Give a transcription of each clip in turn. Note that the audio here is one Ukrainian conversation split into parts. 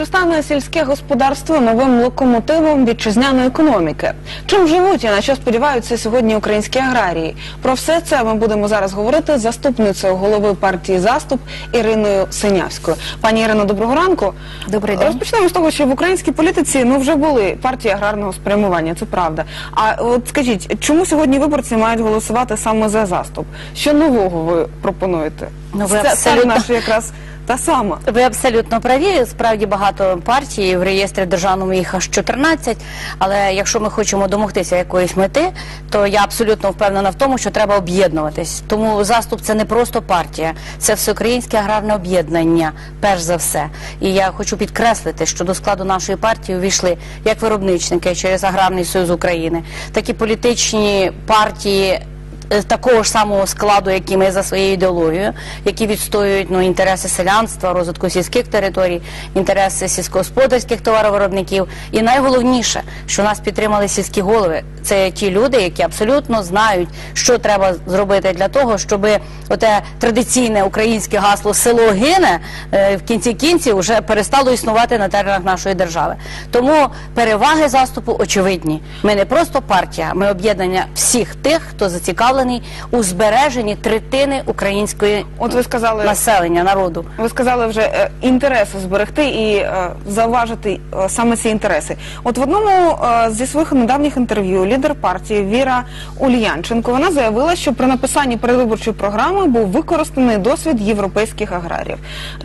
Чи стане сільське господарство новим локомотивом вітчизняної економіки? Чим живуть і на що сподіваються сьогодні українські аграрії? Про все це ми будемо зараз говорити з заступницею голови партії заступ Іриною Синявською. Пані Ірино, доброго ранку. Добрий день. Розпочнемо з того, що в українській політиці ну вже були партії аграрного спрямування. Це правда. А от скажіть, чому сьогодні виборці мають голосувати саме за заступ? Що нового ви пропонуєте? Ну, ви Це- Це наша якраз та сама. Ви абсолютно праві. Справді багато партій в реєстрі державному їх аж 14, Але якщо ми хочемо домогтися якоїсь мети, то я абсолютно впевнена в тому, що треба об'єднуватись. Тому заступ це не просто партія, це всеукраїнське аграрне об'єднання, перш за все. І я хочу підкреслити, що до складу нашої партії увійшли як виробничники через аграрний союз України, так і політичні партії такого ж самого складу, як і ми за своєю ідеологією, які відстоюють ну, інтереси селянства, розвитку сільських територій, інтереси сільськогосподарських товаровиробників. І найголовніше, що нас підтримали сільські голови, це ті люди, які абсолютно знають, що треба зробити для того, щоб оте традиційне українське гасло село гине е, в кінці кінців вже перестало існувати на теренах нашої держави. Тому переваги заступу очевидні. Ми не просто партія, ми об'єднання всіх тих, хто зацікавлений у збереженні третини української От ви сказали, населення, народу. ви сказали вже е, інтереси зберегти і е, зауважити е, саме ці інтереси. От в одному е, зі своїх недавніх інтерв'ю лідер партії Віра Ульянченко вона заявила, що при написанні передвиборчої програми був використаний досвід європейських аграріїв.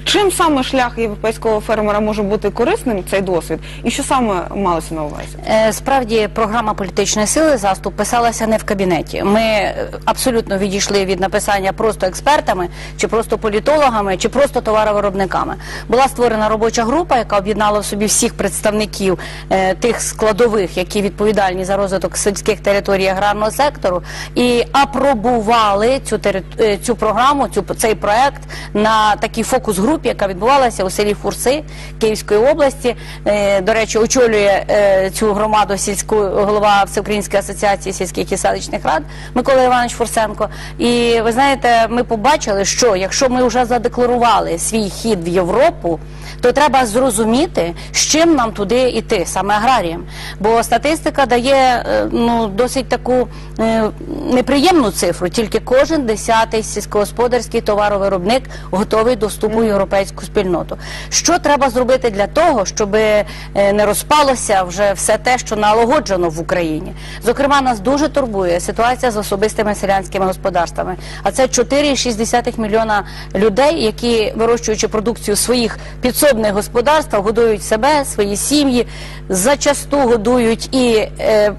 Чим саме шлях європейського фермера може бути корисним цей досвід, і що саме малося на увазі? Е, Справді програма політичної сили заступ писалася не в кабінеті. Ми абсолютно відійшли від написання просто експертами, чи просто політологами, чи просто товаровиробниками. Була створена робоча група, яка об'єднала в собі всіх представників е, тих складових, які відповідальні за розвиток сільських територій аграрного сектору, і апробували цю тери- е, цю програму, цю цей проект на такій фокус-групі, яка відбувалася у селі Фурси Київської області. Е, До речі, очолює цю громаду сільську голова Всеукраїнської асоціації сільських і селищних рад Микола Іванович Фурсенко. І ви знаєте, ми побачили, що якщо ми вже задекларували свій хід в Європу, то треба зрозуміти, з чим нам туди йти, саме аграріям. Бо статистика дає е, ну досить таку е, неприємну цифру. Тільки кожен десятий сільськогосподарський товаровиробник готовий до вступу в європейську спільноту. Що треба зробити для того, щоб е, не розпалося вже все те, що налагоджено в Україні? Зокрема, нас дуже турбує ситуація з особистими селянськими господарствами. А це 4,6 мільйона людей, які вирощуючи продукцію своїх підсобних господарств, годують себе, свої сім'ї, зачасту годують і. Е,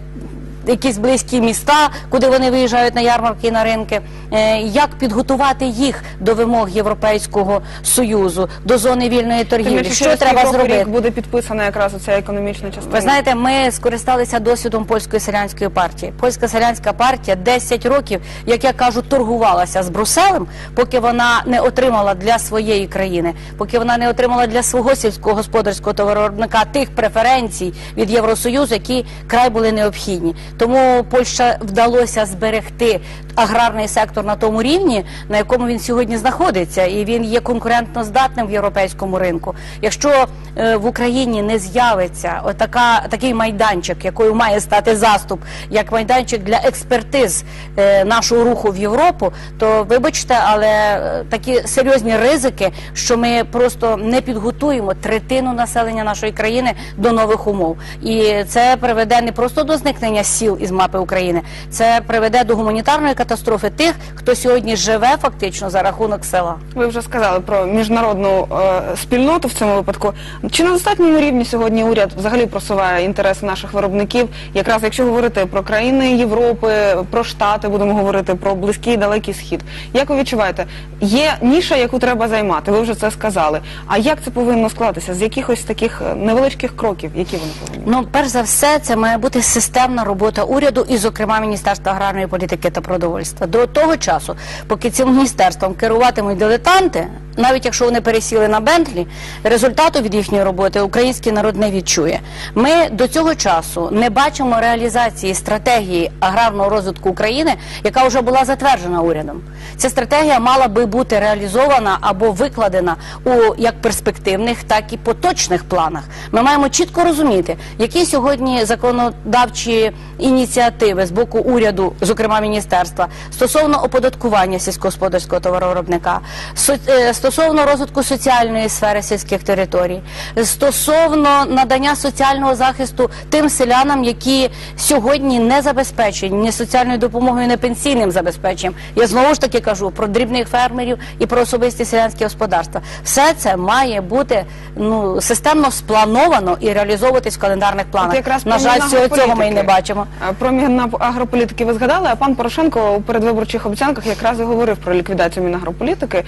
Якісь близькі міста, куди вони виїжджають на ярмарки і на ринки, Е, як підготувати їх до вимог Європейського союзу, до зони вільної торгівлі? Що треба зробити? рік буде підписана якраз оця економічна частина. Ви знаєте, ми скористалися досвідом польської селянської партії. Польська селянська партія 10 років, як я кажу, торгувалася з Брюсселем, поки вона не отримала для своєї країни, поки вона не отримала для свого сільського господарського товаровиробника тих преференцій від Євросоюзу, які край були необхідні. Тому Польща вдалося зберегти аграрний сектор на тому рівні, на якому він сьогодні знаходиться, і він є конкурентно здатним в європейському ринку. Якщо е, в Україні не з'явиться отака такий майданчик, якою має стати заступ, як майданчик для експертиз е, нашого руху в Європу, то вибачте, але е, такі серйозні ризики, що ми просто не підготуємо третину населення нашої країни до нових умов, і це приведе не просто до зникнення сіл із мапи України, це приведе до гуманітарної катастрофи тих, хто сьогодні живе фактично за рахунок села. Ви вже сказали про міжнародну е, спільноту в цьому випадку. Чи на достатньому рівні сьогодні уряд взагалі просуває інтереси наших виробників? Якраз якщо говорити про країни Європи, про Штати, будемо говорити про близький і далекий схід. Як ви відчуваєте, є ніша, яку треба займати? Ви вже це сказали. А як це повинно складатися? З якихось таких е, невеличких кроків, які вони повинні? Ну, перш за все, це має бути системна робота робота уряду і, зокрема, Міністерства аграрної політики та продовольства. До того часу, поки цим міністерством керуватимуть дилетанти, навіть якщо вони пересіли на Бентлі, результату від їхньої роботи український народ не відчує. Ми до цього часу не бачимо реалізації стратегії аграрного розвитку України, яка вже була затверджена урядом. Ця стратегія мала би бути реалізована або викладена у як перспективних, так і поточних планах. Ми маємо чітко розуміти, які сьогодні законодавчі ініціативи з боку уряду, зокрема міністерства, стосовно оподаткування сільськогосподарського товаровиробника, со- е, стосовно розвитку соціальної сфери сільських територій, стосовно надання соціального захисту тим селянам, які сьогодні не забезпечені ні соціальною допомогою, ні пенсійним забезпеченням. Я знову ж таки кажу про дрібних фермерів і про особисті селянські господарства. Все це має бути ну системно сплановано і реалізовуватись в календарних планах. От якраз На жаль, цього, цього ми і не бачимо. А, Про Мінагрополітики ви згадали, а пан Порошенко у передвиборчих обіцянках якраз і говорив про ліквідацію Мінагрополітики.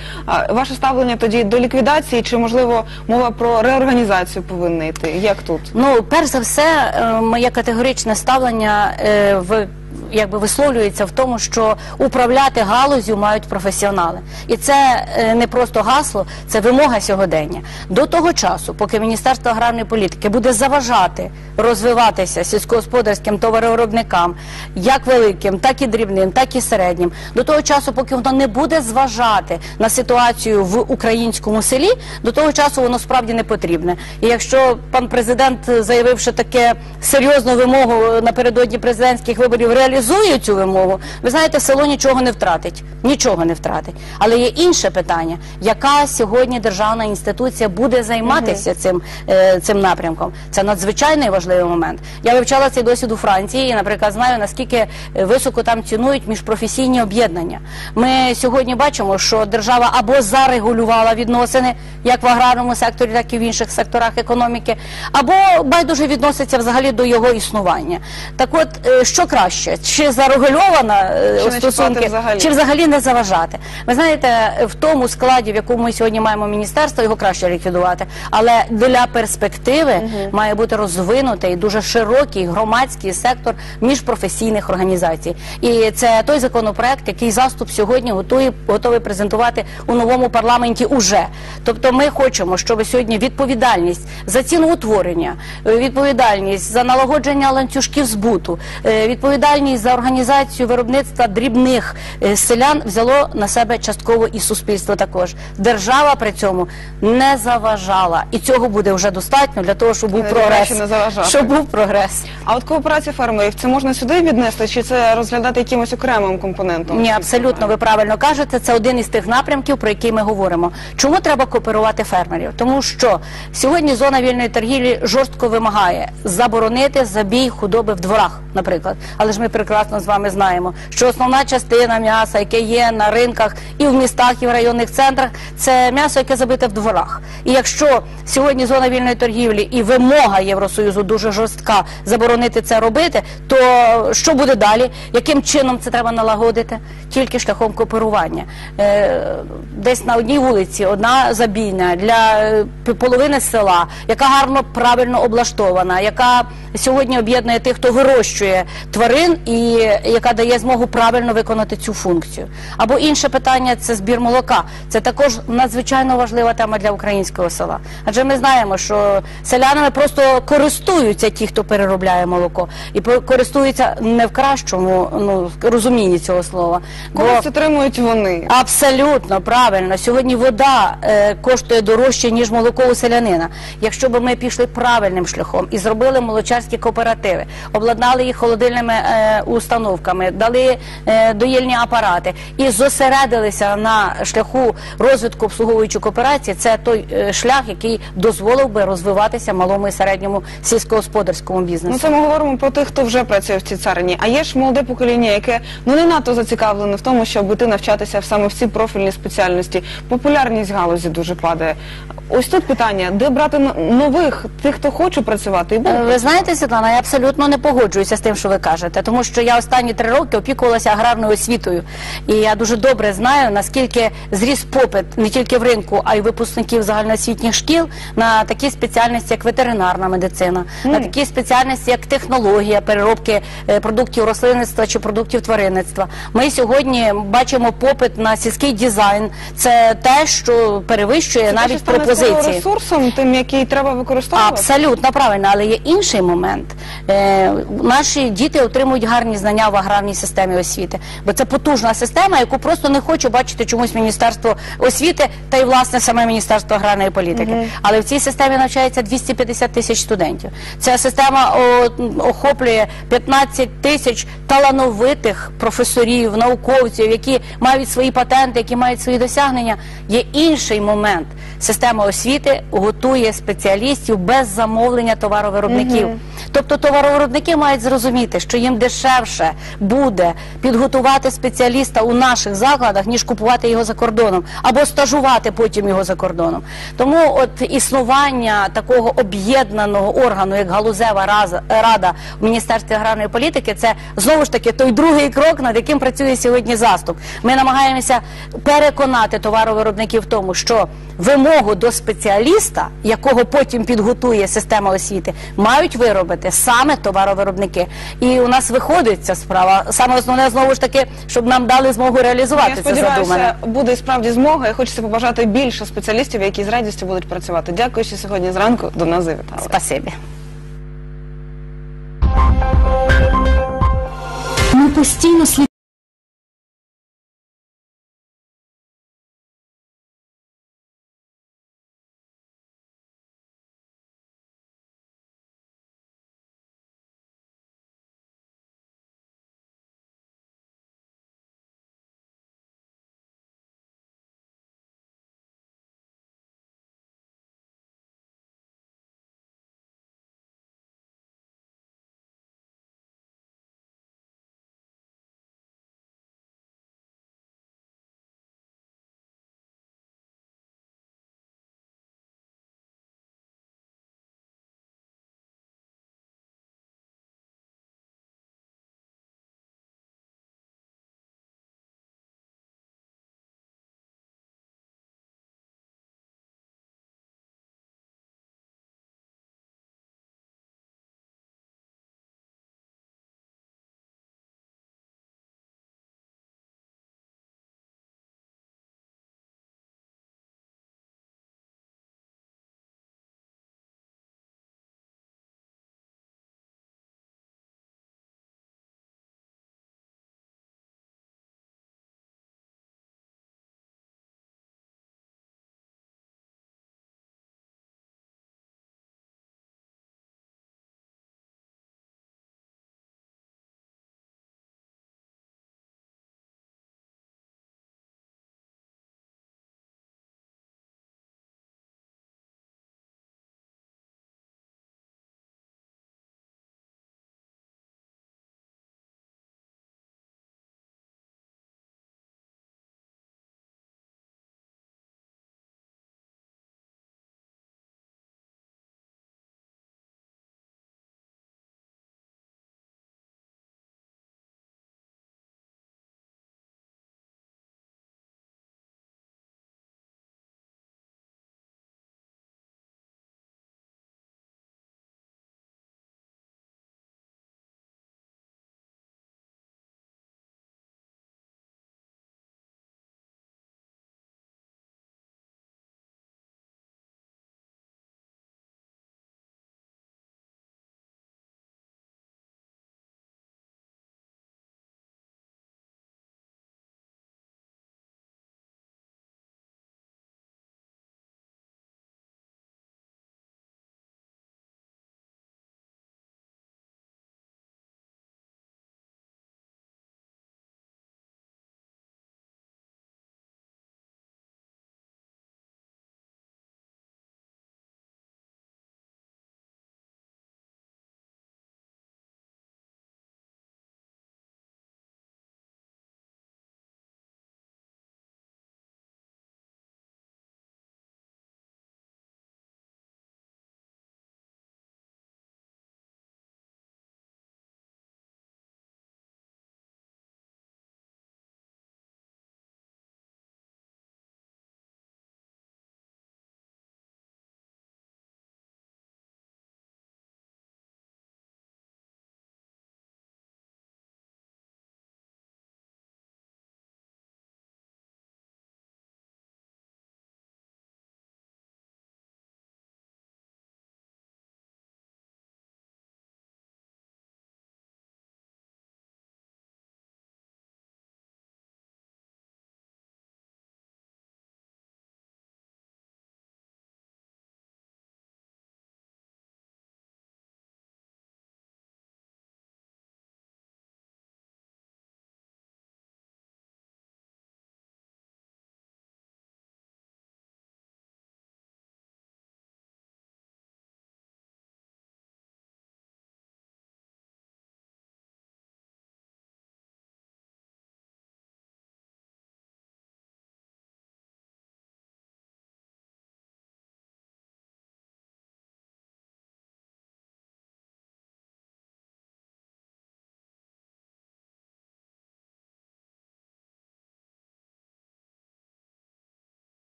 Ваше ставлення тоді до ліквідації, чи можливо мова про реорганізацію повинна йти? Як тут? Ну, перш за все, е, моє категоричне ставлення е, в якби висловлюється в тому, що управляти галузю мають професіонали, і це е, не просто гасло, це вимога сьогодення. До того часу, поки Міністерство аграрної політики буде заважати розвиватися сільськогосподарським товаровиробникам, як великим, так і дрібним, так і середнім, до того часу, поки воно не буде зважати на ситуацію в українському селі, до того часу воно справді не потрібне. І якщо пан президент, заявивши таке серйозну вимогу напередодні президентських виборів, реалізує цю вимогу, ви знаєте, село нічого не втратить, нічого не втратить. Але є інше питання, яка сьогодні державна інституція буде займатися цим, е, цим напрямком. Це надзвичайно важливий момент. Я вивчала цей досвід у Франції і, наприклад, знаю наскільки високо там цінують міжпрофесійні об'єднання. Ми сьогодні бачимо, що держава або зарегулювала відносини як в аграрному секторі, так і в інших секторах економіки, або байдуже відноситься взагалі до його існування. Так от, е, що краще, чи зарегульована е, Чи стосунки, взагалі? чи взагалі не заважати. Ви знаєте, в тому складі, в якому ми сьогодні маємо міністерство, його краще ліквідувати. Але для перспективи має бути розвинутий дуже широкий громадський сектор міжпрофесійних організацій. І це той законопроект, який заступ сьогодні готує готовий презентувати у новому парламенті. Уже тобто, ми хочемо, щоб сьогодні відповідальність за ціноутворення, відповідальність за налагодження ланцюжків збуту, е, відповідальність за організацію виробництва дрібних е, селян взяло на себе частково і суспільство також. Держава при цьому не заважала, і цього буде вже достатньо для того, щоб був прогрес. не. Щоб був прогрес. А от кооперація фермерів це можна сюди віднести, чи це розглядати якимось окремим компонентом? Ні, абсолютно ви правильно кажете. Це один із тих напрямків, про які ми говоримо. Чому треба кооперувати фермерів? Тому що сьогодні зона вільної торгівлі жорстко вимагає заборонити забій худоби в дворах, наприклад. Але ж ми прекрасно з вами знаємо, що основна частина м'яса, яке є на ринках і в містах, і в районних центрах, це м'ясо, яке забите в дворах. І якщо сьогодні зона вільної торгівлі і вимога Євросоюзу дуже жорстка заборонити це робити, то що буде далі? Яким чином це треба налагодити? Тільки шляхом кооперування. Е, десь на одній вулиці одна забійна для е, половини села, яка гарно правильно облаштована, яка сьогодні об'єднує тих, хто вирощує тварин і яка дає змогу правильно виконати цю функцію. Або інше питання це збір молока. Це також надзвичайно важлива тема для українського села. Адже ми знаємо, що селянами просто користуються ті, хто переробляє молоко, і користуються не в кращому ну розумінні цього слова. Бо Користь отримують вони. Абсолютно правильно. Сьогодні вода е, коштує дорожче, ніж молоко у селянина. Якщо б ми пішли правильним шляхом і зробили молочарські кооперативи, обладнали їх холодильними е, установками, дали е, доїльні апарати і зосередилися на шляху розвитку обслуговуючої кооперації, це той е, шлях, який дозволив би розвиватися малому і середньому сільськогосподарському бізнесу. Ну це ми говоримо про тих, хто вже працює в цій царині. А є ж молоде покоління, яке ну не надто зацікавлене в тому, щоб іти навчатися саме в ці профільні спеціальності. Популярність галузі дуже падає. Ось тут питання: де брати нових тих, хто хоче працювати, і буде Ви знаєте, Світлана, я абсолютно не погоджуюся з тим, що ви кажете, тому що я останні три роки опікувалася аграрною освітою, і я дуже добре знаю, наскільки зріс попит не тільки в ринку, а й випускників загальноосвітніх шкіл на такі спеціальності, як ветеринарна медицина, на такі спеціальності, як технологія переробки е, продуктів рослинництва чи продуктів тваринництва. Ми сьогодні бачимо попит на сільський дизайн. Це те, що перевищує Це навіть стане пропозиції. ресурсом, тим, який треба використовувати. Абсолютно правильно, але є інший момент. Е, наші діти отримують гарні знання в аграрній системі освіти, бо це потужна система, яку просто не хоче бачити чомусь Міністерство освіти та й власне саме Міністерство аграрної політики. Але в цій системі навчається 250 тисяч студентів. Ця система о, охоплює 15 тисяч талановитих професорів, науковців, які мають свої патенти, які мають свої досягнення. Є інший момент. Система освіти готує спеціалістів без замовлення товаровиробників. Тобто товаровиробники мають зрозуміти, що їм дешевше буде підготувати спеціаліста у наших закладах, ніж купувати його за кордоном або стажувати потім його за кордоном. Тому от існування такого об'єднаного органу, як галузева рада в Міністерстві аграрної політики, це знову ж таки той другий крок, над яким працює сьогодні заступ. Ми намагаємося переконати товаровиробників в тому, що вимогу до спеціаліста, якого потім підготує система освіти, мають виробити саме товаровиробники. І у нас виходить ця справа. Саме основне знову ж таки, щоб нам дали змогу реалізувати це задумане. сподіваюся, буде справді змога. І хочеться побажати більше спеціалістів, які з радістю будуть працювати. Дякую, що сьогодні зранку до нас завітали. Спасибі. Ми постійно слід